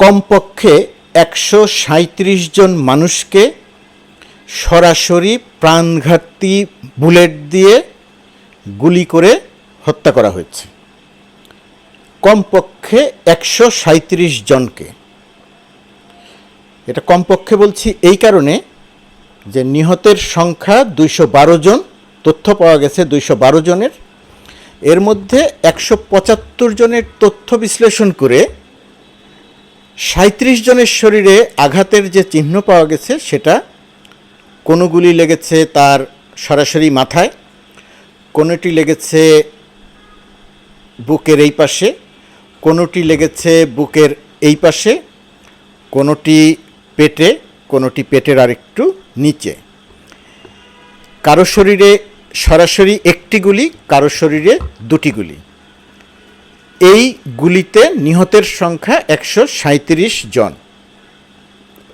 কমপক্ষে একশো সাঁত্রিশ জন মানুষকে সরাসরি প্রাণঘাতী বুলেট দিয়ে গুলি করে হত্যা করা হয়েছে। কমপক্ষে একশো সাঁত্রিশ জনকে। এটা কমপক্ষে বলছি এই কারণে যে নিহতের সংখ্যা দুইশো বারো জন, তথ্য পাওয়া গেছে দুইশো বারো জনের। এর মধ্যে একশো পঁচাত্তর জনের তথ্য বিশ্লেষণ করে সাঁত্রিশ জনের শরীরে আঘাতের যে চিহ্ন পাওয়া গেছে, সেটা কোনো গুলি লেগেছে তার সরাসরি মাথায়, কোনোটি লেগেছে বুকের এই পাশে, কোনোটি লেগেছে বুকের এই পাশে, কোনোটি পেটে, কোনোটি পেটের আরেকটু নিচে। কারও শরীরে সরাসরি একটি গুলি, কারও শরীরে দুটি গুলি। এই গুলিতে নিহতের সংখ্যা একশো সাঁত্রিশ জন,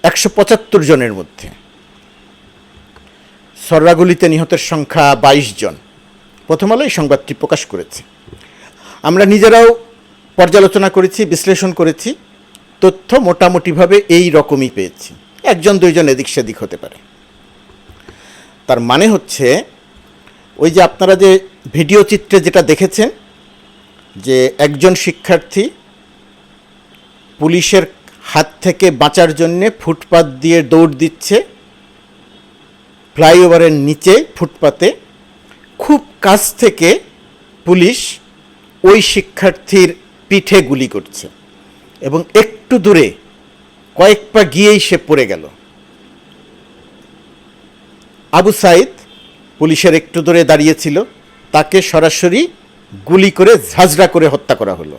একশো পঁচাত্তর জনের মধ্যে। সর্রাগুলিতে নিহতের সংখ্যা বাইশ জন। প্রথম আলো এই সংবাদটি প্রকাশ করেছে। আমরা নিজেরাও পর্যালোচনা করেছি, বিশ্লেষণ করেছি, তথ্য মোটামুটিভাবে এই রকমই পেয়েছি। একজন, দুইজন এদিক সেদিক হতে পারে। তার মানে হচ্ছে, ওই যে আপনারা যে ভিডিও চিত্রে যেটা দেখেছেন যে একজন শিক্ষার্থী পুলিশের হাত থেকে বাঁচার জন্যে ফুটপাত দিয়ে দৌড় দিচ্ছে, ফ্লাইওভারের নিচে ফুটপাতে। খুব কাছ থেকে পুলিশ ওই শিক্ষার্থীর পিঠে গুলি করছে এবং একটু দূরে কয়েক পা গিয়েই সে পড়ে গেল। আবু সাইদ পুলিশের একটু দূরে দাঁড়িয়েছিল তাকে সরাসরি গুলি করে, ঝাঁঝরা করে হত্যা করা হলো।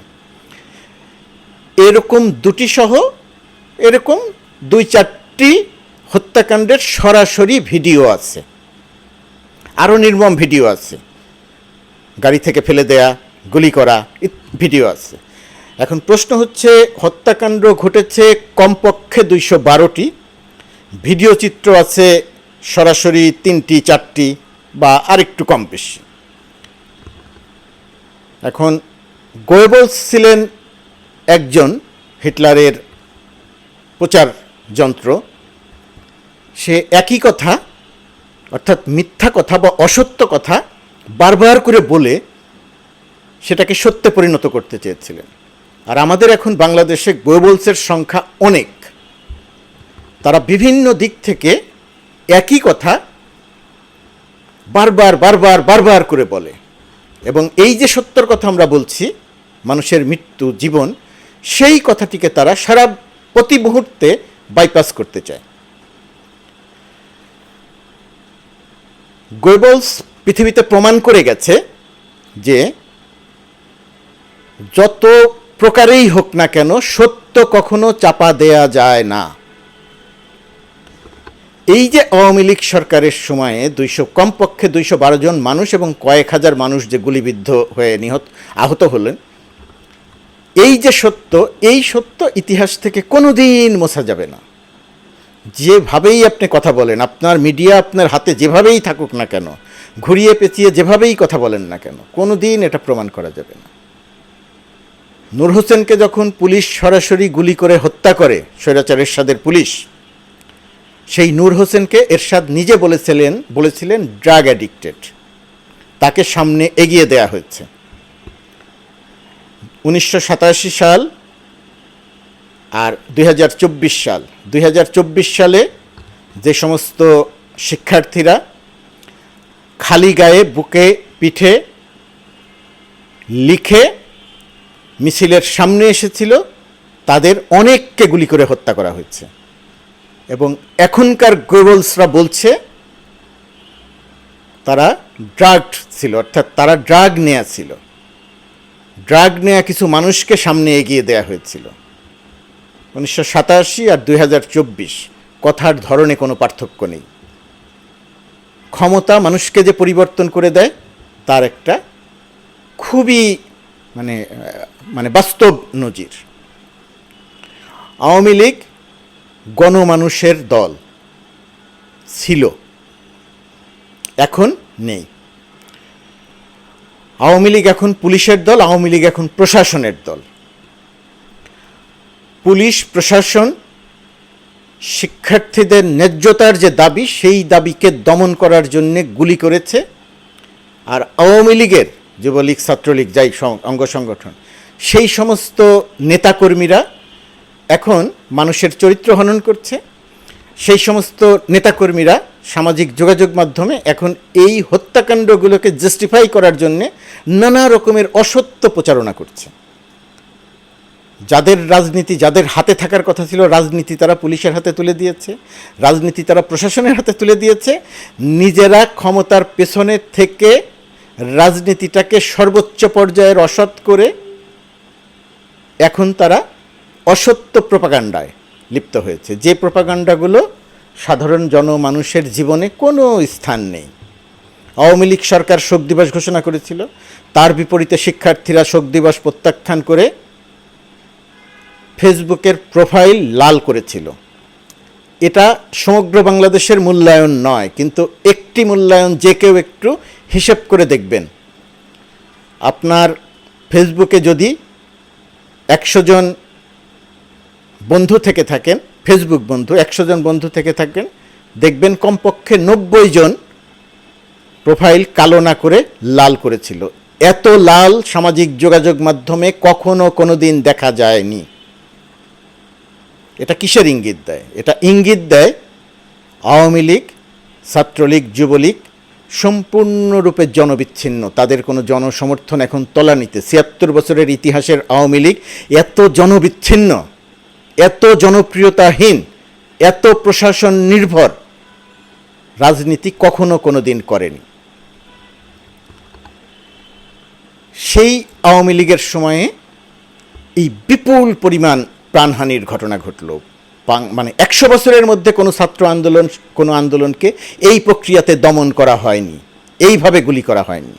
এরকম দুটি সহ, এরকম দুই চারটি হত্যাকাণ্ডের সরাসরি ভিডিও আছে। আরও নির্মম ভিডিও আছে। গাড়ি থেকে ফেলে দেয়া, গুলি করা ভিডিও আছে। এখন প্রশ্ন হচ্ছে, হত্যাকাণ্ড ঘটেছে কমপক্ষে দুইশো বারোটি। ভিডিও চিত্র আছে সরাসরি তিনটি, চারটি বা আরেকটু কম বেশি। এখন গোয়েবলস ছিলেন একজন হিটলারের প্রচার যন্ত্র। সে একই কথা, অর্থাৎ মিথ্যা কথা বা অসত্য কথা বারবার করে বলে সেটাকে সত্যে পরিণত করতে চেয়েছিলেন। আর আমাদের এখন বাংলাদেশে গোয়েবলসের সংখ্যা অনেক। তারা বিভিন্ন দিক থেকে একই কথা বারবার বারবার বারবার করে বলে। এবং এই যে সত্যর কথা আমরা বলছি, মানুষের মৃত্যু, জীবন, সেই কথাটিকে তারা সারা প্রতি মুহূর্তে বাইপাস করতে চায়। গোয়েবলস পৃথিবীতে প্রমাণ করে গেছে যে যত প্রকারেই হোক না কেন সত্য কখনো চাপা দেয়া যায় না। এই যে আওয়ামী লীগ সরকারের সময়ে দুইশো, কমপক্ষে দুইশো বারো জন মানুষ এবং কয়েক হাজার মানুষ যে গুলিবিদ্ধ হয়ে নিহত, আহত হলেন, এই যে সত্য, এই সত্য ইতিহাস থেকে কোনো দিন মোছা যাবে না। যেভাবেই আপনি কথা বলেন, আপনার মিডিয়া আপনার হাতে যেভাবেই থাকুক না কেন, ঘুরিয়ে পেঁচিয়ে যেভাবেই কথা বলেন না কেন কোনো দিন এটা প্রমাণ করা যাবে না। নূর হোসেনকে যখন পুলিশ সরাসরি গুলি করে হত্যা করে স্বৈরাচারের সাদের পুলিশ সেই নূর হোসেনকে এরশাদ নিজে বলেছিলেন বলেছিলেন ড্রাগ অ্যাডিক্টেড। তাকে সামনে এগিয়ে দেয়া হয়েছে। উনিশশো সাতাশি সাল আর দুই হাজার চব্বিশ সাল। দুই হাজার চব্বিশ সালে যে সমস্ত শিক্ষার্থীরা খালি গায়ে বুকে পিঠে লিখে মিছিলের সামনে এসেছিল, তাদের অনেককে গুলি করে হত্যা করা হয়েছে। এবং এখনকার গোয়েবলসরা বলছে, তারা ড্রাগ ছিল, অর্থাৎ তারা ড্রাগ নেয়া ছিল। ড্রাগ নেয়া কিছু মানুষকে সামনে এগিয়ে দেয়া হয়েছিল। উনিশশো সাতাশি আর দুই হাজার চব্বিশ, কথার ধরনে কোনো পার্থক্য নেই। ক্ষমতা মানুষকে যে পরিবর্তন করে দেয়, তার একটা খুবই মানে মানে বাস্তব নজির। আওয়ামী লীগ গণমানুষের দল ছিল। এখন নেই। আওয়ামী লীগ এখন পুলিশের দল, আওয়ামী লীগ এখন প্রশাসনের দল। পুলিশ, প্রশাসন, শিক্ষার্থীদের ন্যায্যতার যে দাবি, সেই দাবিকে দমন করার জন্যে গুলি করেছে। আর আওয়ামী লীগের যুবলীগ, ছাত্রলীগ, যাই অঙ্গ সংগঠন, সেই সমস্ত নেতাকর্মীরা এখন মানুষের চরিত্র হনন করছে। সেই সমস্ত নেতাকর্মীরা সামাজিক যোগাযোগ মাধ্যমে এখন এই হত্যাকাণ্ডগুলোকে জাস্টিফাই করার জন্যে নানা রকমের অসত্য প্রচারণা করছে। যাদের রাজনীতি, যাদের হাতে থাকার কথা ছিল, রাজনীতি তারা পুলিশের হাতে তুলে দিয়েছে, রাজনীতি তারা প্রশাসনের হাতে তুলে দিয়েছে। নিজেরা ক্ষমতার পেছনে থেকে রাজনীতিটাকে সর্বোচ্চ পর্যায়ের অসৎ করে এখন তারা অসত্য প্রপাগান্ডায় লিপ্ত হয়েছে। যে প্রপাগান্ডাগুলো সাধারণ জনমানুষের জীবনে কোনো স্থান নেই। আওয়ামী লীগ সরকার শোক দিবস ঘোষণা করেছিল। তার বিপরীতে শিক্ষার্থীরা শোক দিবস প্রত্যাখ্যান করে ফেসবুকের প্রোফাইল লাল করেছিল। এটা সমগ্র বাংলাদেশের মূল্যায়ন নয়, কিন্তু একটি মূল্যায়ন যে কেউ একটু হিসেব করে দেখবেন। আপনার ফেসবুকে যদি একশো জন বন্ধু থেকে থাকেন ফেসবুক বন্ধু, একশো জন বন্ধু থেকে থাকেন, দেখবেন কমপক্ষে নব্বই জন প্রোফাইল কালো না করে লাল করেছিল। এত লাল সামাজিক যোগাযোগ মাধ্যমে কখনো কোনো দিন দেখা যায়নি। এটা কিসের ইঙ্গিত দেয়? এটা ইঙ্গিত দেয় আওয়ামী লীগ, ছাত্রলীগ, যুবলীগ সম্পূর্ণরূপে জনবিচ্ছিন্ন। তাদের কোনো জনসমর্থন এখন তলানিতে। ছিয়াত্তর বছরের ইতিহাসের আওয়ামী লীগ এত জনবিচ্ছিন্ন। এত জনপ্রিয়তাহীন, এত প্রশাসন নির্ভর রাজনীতি কখনো কোনো দিন করেনি। সেই আওয়ামী লীগের সময়ে এই বিপুল পরিমাণ প্রাণহানির ঘটনা ঘটল। মানে একশো বছরের মধ্যে কোনো ছাত্র আন্দোলন, কোনো আন্দোলনকে এই প্রক্রিয়াতে দমন করা হয়নি, এইভাবে গুলি করা হয়নি।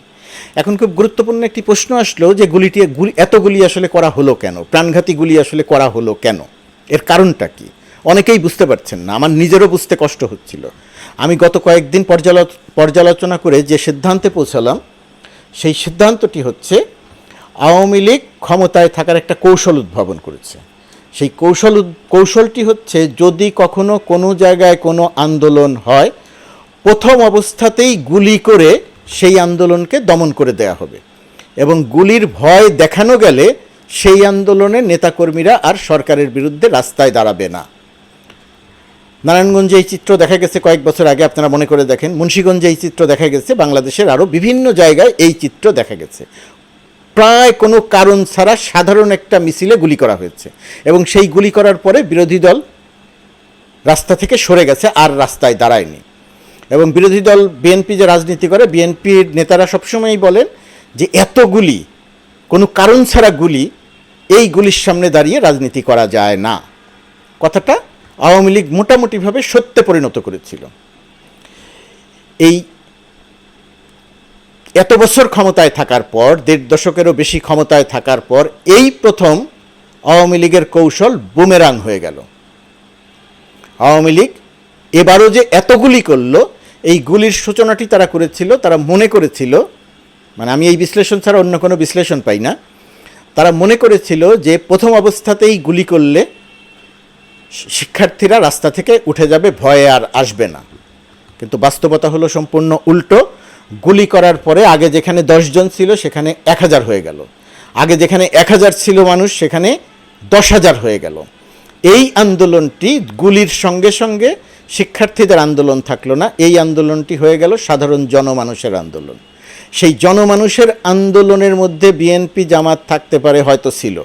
এখন খুব গুরুত্বপূর্ণ একটি প্রশ্ন আসলো যে গুলিটি, গুলি, এত গুলি আসলে করা হলো কেন? প্রাণঘাতী গুলি আসলে করা হলো কেন? এর কারণটা কি? অনেকেই বুঝতে পারছেন না, আমার নিজেরও বুঝতে কষ্ট হচ্ছিল। আমি গত কয়েকদিন পর্যালোচ পর্যালোচনা করে যে সিদ্ধান্তে পৌঁছালাম, সেই সিদ্ধান্তটি হচ্ছে আওয়ামী লীগ ক্ষমতায় থাকার একটা কৌশল উদ্ভাবন করেছে। সেই কৌশল কৌশলটি হচ্ছে যদি কখনো কোনো জায়গায় কোনো আন্দোলন হয়, প্রথম অবস্থাতেই গুলি করে সেই আন্দোলনকে দমন করে দেয়া হবে। এবং গুলির ভয় দেখানো গেলে সেই আন্দোলনের নেতাকর্মীরা আর সরকারের বিরুদ্ধে রাস্তায় দাঁড়াবে না। নারায়ণগঞ্জে এই চিত্র দেখা গেছে কয়েক বছর আগে, আপনারা মনে করে দেখেন। মুন্সীগঞ্জে এই চিত্র দেখা গেছে, বাংলাদেশের আরও বিভিন্ন জায়গায় এই চিত্র দেখা গেছে। প্রায় কোনো কারণ ছাড়া সাধারণ একটা মিছিলে গুলি করা হয়েছে এবং সেই গুলি করার পরে বিরোধী দল রাস্তা থেকে সরে গেছে, আর রাস্তায় দাঁড়ায়নি। এবং বিরোধী দল বিএনপি যে রাজনীতি করে, বিএনপির নেতারা সবসময়ই বলেন যে এত গুলি, কোনো কারণ ছাড়া গুলি এই গুলির সামনে দাঁড়িয়ে রাজনীতি করা যায় না। কথাটা আওয়ামী লীগ মোটামুটিভাবে সত্যে পরিণত করেছিল। এই এত বছর ক্ষমতায় থাকার পর, দেড় দশকেরও বেশি ক্ষমতায় থাকার পর, এই প্রথম আওয়ামী লীগের কৌশল বুমেরাং হয়ে গেল। আওয়ামী লীগ এবারও যে এত গুলি করল, এই গুলির সূচনাটি তারা করেছিল, তারা মনে করেছিল মানে আমি এই বিশ্লেষণ ছাড়া অন্য কোনো বিশ্লেষণ পাই না তারা মনে করেছিল যে প্রথম অবস্থাতেই গুলি করলে শিক্ষার্থীরা রাস্তা থেকে উঠে যাবে, ভয়ে আর আসবে না। কিন্তু বাস্তবতা হলো সম্পূর্ণ উল্টো। গুলি করার পরে আগে যেখানে দশজন ছিল, সেখানে এক হাজার হয়ে গেল। আগে যেখানে এক হাজার ছিল মানুষ, সেখানে দশ হাজার হয়ে গেল। এই আন্দোলনটি গুলির সঙ্গে সঙ্গে শিক্ষার্থীদের আন্দোলন থাকল না। এই আন্দোলনটি হয়ে গেল সাধারণ জনমানুষের আন্দোলন। সেই জনমানুষের আন্দোলনের মধ্যে বিএনপি জামাত থাকতে পারে, হয়তো ছিল।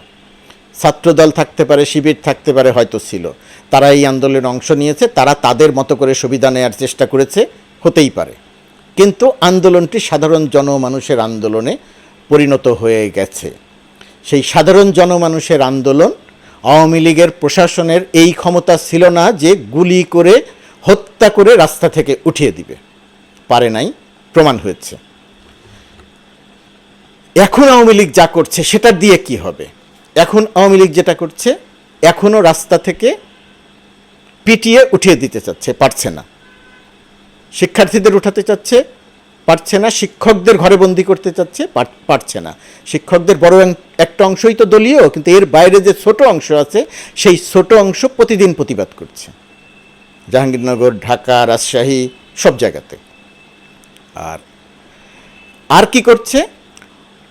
ছাত্রদল থাকতে পারে, শিবির থাকতে পারে, হয়তো ছিল। তারা এই আন্দোলনে অংশ নিয়েছে, তারা তাদের মতো করে সুবিধা নেওয়ার চেষ্টা করেছে, হতেই পারে। কিন্তু আন্দোলনটি সাধারণ জনমানুষের আন্দোলনে পরিণত হয়ে গেছে। সেই সাধারণ জনমানুষের আন্দোলন আওয়ামী লীগের প্রশাসনের এই ক্ষমতা ছিল না যে গুলি করে, হত্যা করে রাস্তা থেকে উঠিয়ে দিবে। পারে নাই, প্রমাণ হয়েছে। এখন আওয়ামী লীগ যা করছে, সেটা দিয়ে কি হবে? এখন আওয়ামী লীগ যেটা করছে, এখনও রাস্তা থেকে পিটিয়ে উঠিয়ে দিতে চাচ্ছে, পারছে না। শিক্ষার্থীদের উঠাতে চাচ্ছে, পারছে না। শিক্ষকদের ঘরে বন্দি করতে চাচ্ছে, পার- পারছে না। শিক্ষকদের বড় একটা অংশই তো দলীয়, কিন্তু এর বাইরে যে ছোট অংশ আছে, সেই ছোট অংশ প্রতিদিন প্রতিবাদ করছে। জাহাঙ্গীরনগর, ঢাকা, রাজশাহী, সব জায়গাতে। আর আর কি করছে?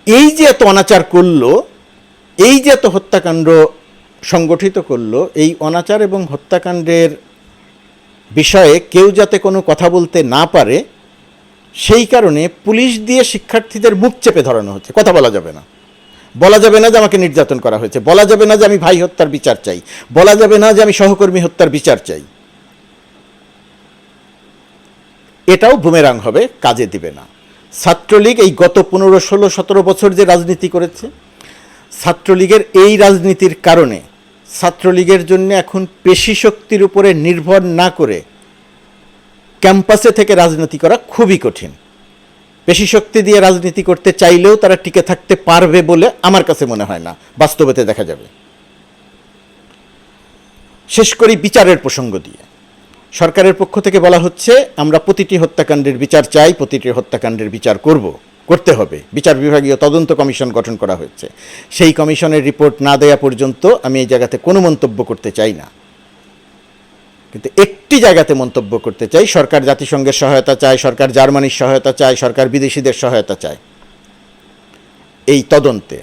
এই যে এত অনাচার করল, এই যে এত হত্যাকাণ্ড সংগঠিত করল, এই অনাচার এবং হত্যাকাণ্ডের বিষয়ে কেউ যাতে কোনো কথা বলতে না পারে, সেই কারণে পুলিশ দিয়ে শিক্ষার্থীদের মুখ চেপে ধরানো হচ্ছে। কথা বলা যাবে না। বলা যাবে না যে আমাকে নির্যাতন করা হয়েছে। বলা যাবে না যে আমি ভাই হত্যার বিচার চাই। বলা যাবে না যে আমি সহকর্মী হত্যার বিচার চাই। এটাও বুমেরাং হবে, কাজে দিবে না। ছাত্রলীগ এই গত পনেরো, ষোলো, সতেরো বছর যে রাজনীতি করেছে, ছাত্রলীগের এই রাজনীতির কারণে ছাত্রলীগের জন্য এখন পেশি শক্তির উপরে নির্ভর না করে ক্যাম্পাসে থেকে রাজনীতি করা খুবই কঠিন। পেশি শক্তি দিয়ে রাজনীতি করতে চাইলেও তারা টিকে থাকতে পারবে বলে আমার কাছে মনে হয় না। বাস্তবতে দেখা যাবে। শেষ করি বিচারের প্রসঙ্গ দিয়ে। সরকারের পক্ষ থেকে বলা হচ্ছে, আমরা প্রতিটি হত্যাকাণ্ডের বিচার চাই, প্রতিটি হত্যাকাণ্ডের বিচার করব, করতে হবে। বিচার বিভাগীয় তদন্ত কমিশন গঠন করা হয়েছে। সেই কমিশনের রিপোর্ট না দেয়া পর্যন্ত আমি এই জায়গাতে কোনো মন্তব্য করতে চাই না। কিন্তু একটি জায়গাতে মন্তব্য করতে চাই, সরকার জাতিসংঘের সহায়তা চায় সরকার জার্মানির সহায়তা চায় সরকার বিদেশিদের সহায়তা চায় এই তদন্তে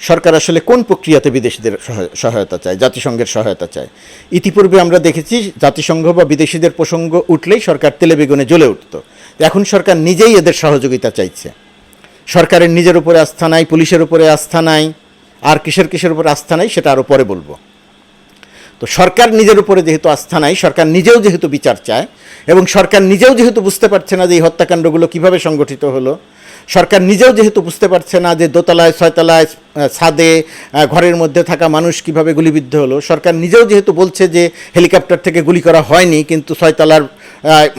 সরকার আসলে কোন প্রক্রিয়াতে বিদেশিদের সহায়- সহায়তা চায়, জাতিসংঘের সহায়তা চায়? ইতিপূর্বে আমরা দেখেছি জাতিসংঘ বা বিদেশিদের প্রসঙ্গ উঠলেই সরকার তেলে বেগুনে জ্বলে উঠত। এখন সরকার নিজেই এদের সহযোগিতা চাইছে। সরকারের নিজের উপরে আস্থা নাই, পুলিশের উপরে আস্থা নাই, আর কিসের কিসের উপরে আস্থা নাই সেটা আরও পরে বলব। তো সরকার নিজের উপরে যেহেতু আস্থা নাই, সরকার নিজেও যেহেতু বিচার চায় এবং সরকার নিজেও যেহেতু বুঝতে পারছে না যে এই হত্যাকাণ্ডগুলো কীভাবে সংগঠিত হলো, সরকার নিজেও যেহেতু বুঝতে পারছে না যে দোতলায়, ছয়তলায় ছাদে ঘরের মধ্যে থাকা মানুষ কীভাবে গুলিবিদ্ধ হলো, সরকার নিজেও যেহেতু বলছে যে হেলিকপ্টার থেকে গুলি করা হয়নি, কিন্তু ছয়তলার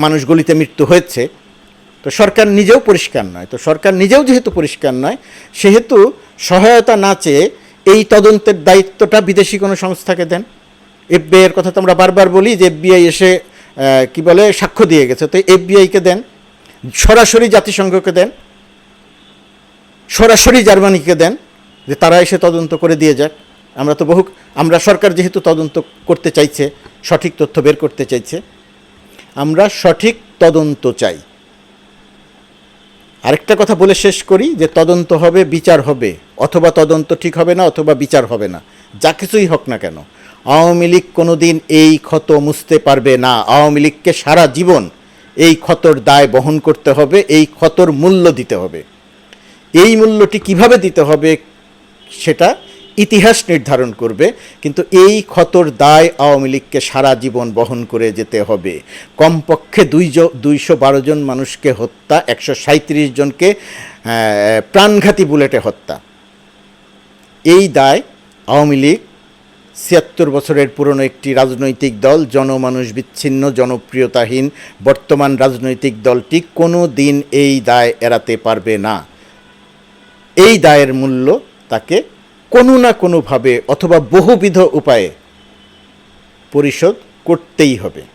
মানুষ গুলিতে মৃত্যু হয়েছে, তো সরকার নিজেও পরিষ্কার নয়, তো সরকার নিজেও যেহেতু পরিষ্কার নয়, সেহেতু সহায়তা না চেয়ে এই তদন্তের দায়িত্বটা বিদেশি কোনো সংস্থাকে দেন। এফবিআই এর কথা তো আমরা বারবার বলি যে এফবিআই এসে কি বলে, সাক্ষ্য দিয়ে গেছে। তো এফবিআইকে দেন? সরাসরি জাতিসংঘকে দেন? সরাসরি জার্মানিকে দেন? যে তারা এসে তদন্ত করে দিয়ে যাক। আমরা তো বহু আমরা সরকার যেহেতু তদন্ত করতে চাইছে, সঠিক তথ্য বের করতে চাইছে, আমরা সঠিক তদন্ত চাই। আরেকটা কথা বলে শেষ করি যে তদন্ত হবে, বিচার হবে। অথবা তদন্ত ঠিক হবে না, অথবা বিচার হবে না। যা কিছুই হোক না কেন। আওয়ামী লীগ কোনো দিন এই ক্ষত মুছতে পারবে না। আওয়ামী লীগকে সারা জীবন এই ক্ষতর দায় বহন করতে হবে, এই ক্ষতর মূল্য দিতে হবে। এই মূল্যটি কীভাবে দিতে হবে সেটা ইতিহাস নির্ধারণ করবে, কিন্তু এই ক্ষতর দায় আওয়ামী লীগকে সারা জীবন বহন করে যেতে হবে। কমপক্ষে দুই দুইশো বারো জন মানুষকে হত্যা, একশো সাঁত্রিশ জনকে প্রাণঘাতী বুলেটে হত্যা। এই দায় আওয়ামী লীগ ছিয়াত্তর বছরের পুরনো একটি রাজনৈতিক দল, জনমানুষ বিচ্ছিন্ন, জনপ্রিয়তাহীন। বর্তমান রাজনৈতিক দলটি কোনো দিন এই দায় এড়াতে পারবে না। এই দায়ের মূল্য তাকে কোনো না কোনোভাবে অথবা বহুবিধ উপায়ে পরিশোধ করতেই হবে।